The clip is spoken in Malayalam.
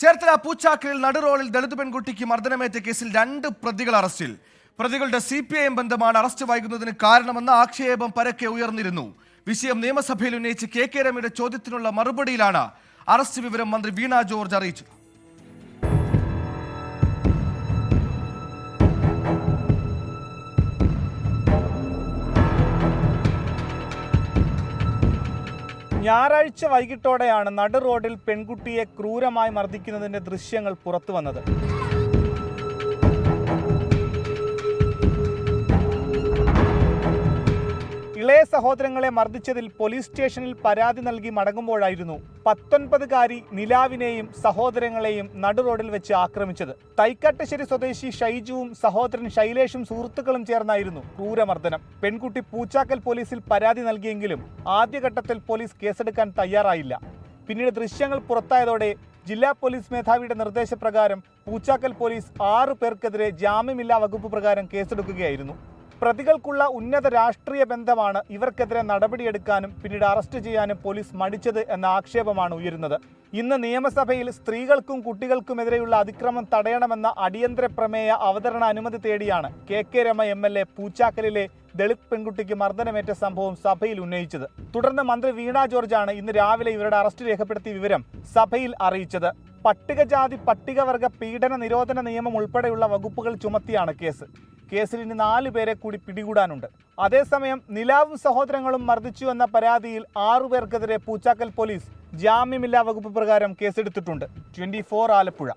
ചേർത്തല പൂച്ചാക്കലിൽ നടുറോളിൽ ദളിത് പെൺകുട്ടിക്ക് മർദ്ദനമേറ്റ കേസിൽ രണ്ട് പ്രതികൾ അറസ്റ്റിൽ. പ്രതികളുടെ സി പി ഐ എം ബന്ധമാണ് അറസ്റ്റ് വൈകുന്നതിന് കാരണമെന്ന ആക്ഷേപം പരക്കെ ഉയർന്നിരുന്നു. വിഷയം നിയമസഭയിൽ ഉന്നയിച്ച് കെ കെ രമയുടെ ചോദ്യത്തിനുള്ള മറുപടിയിലാണ് അറസ്റ്റ് വിവരം മന്ത്രി വീണ ജോർജ് അറിയിച്ചത്. ഞായറാഴ്ച വൈകിട്ടോടെയാണ് നടു റോഡിൽ പെൺകുട്ടിയെ ക്രൂരമായി മർദ്ദിക്കുന്നതിന്റെ ദൃശ്യങ്ങൾ പുറത്തു വന്നത്. സഹോദരങ്ങളെ മർദ്ദിച്ചതിൽ പോലീസ് സ്റ്റേഷനിൽ പരാതി നൽകി മടങ്ങുമ്പോഴായിരുന്നു പത്തൊൻപതുകാരി നിലാവിനെയും സഹോദരങ്ങളെയും നടുറോഡിൽ വെച്ച് ആക്രമിച്ചത്. തൈക്കാട്ടശ്ശേരി സ്വദേശി ഷൈജുവും സഹോദരൻ ശൈലേഷും സുഹൃത്തുക്കളും ചേർന്നായിരുന്നു ക്രൂരമർദ്ദനം. പെൺകുട്ടി പൂച്ചാക്കൽ പോലീസിൽ പരാതി നൽകിയെങ്കിലും ആദ്യഘട്ടത്തിൽ പോലീസ് കേസെടുക്കാൻ തയ്യാറായില്ല. പിന്നീട് ദൃശ്യങ്ങൾ പുറത്തായതോടെ ജില്ലാ പോലീസ് മേധാവിയുടെ നിർദ്ദേശപ്രകാരം പൂച്ചാക്കൽ പോലീസ് ആറു പേർക്കെതിരെ ജാമ്യമില്ലാ വകുപ്പ് പ്രകാരം കേസെടുക്കുകയായിരുന്നു. പ്രതികൾക്കുള്ള ഉന്നത രാഷ്ട്രീയ ബന്ധമാണ് ഇവർക്കെതിരെ നടപടിയെടുക്കാനും പിന്നീട് അറസ്റ്റ് ചെയ്യാനും പോലീസ് മടിച്ചത് എന്ന ആക്ഷേപമാണ് ഉയരുന്നത്. ഇന്ന് നിയമസഭയിൽ സ്ത്രീകൾക്കും കുട്ടികൾക്കുമെതിരെയുള്ള അതിക്രമം തടയണമെന്ന അടിയന്തര പ്രമേയ അവതരണ അനുമതി തേടിയാണ് K K Rama M L A പൂച്ചാക്കലിലെ Dalit പെൺകുട്ടിക്ക് മർദ്ദനമേറ്റ സംഭവം സഭയിൽ ഉന്നയിച്ചത്. തുടർന്ന് മന്ത്രി വീണ ജോർജാണ് ഇന്ന് രാവിലെ ഇവരുടെ അറസ്റ്റ് രേഖപ്പെടുത്തിയ വിവരം സഭയിൽ അറിയിച്ചത്. പട്ടികജാതി പട്ടികവർഗ പീഡന നിരോധന നിയമം ഉൾപ്പെടെയുള്ള വകുപ്പുകൾ ചുമത്തിയാണ് കേസ്. കേസിൽ ഇനി നാല് പേരെ കൂടി പിടികൂടാനുണ്ട്. അതേസമയം നിലാവും സഹോദരങ്ങളും മർദ്ദിച്ചു എന്ന പരാതിയിൽ ആറുപേർക്കെതിരെ പൂച്ചാക്കൽ പോലീസ് ജാമ്യമില്ലാ വകുപ്പ് പ്രകാരം കേസെടുത്തിട്ടുണ്ട്. ട്വന്റി ആലപ്പുഴ.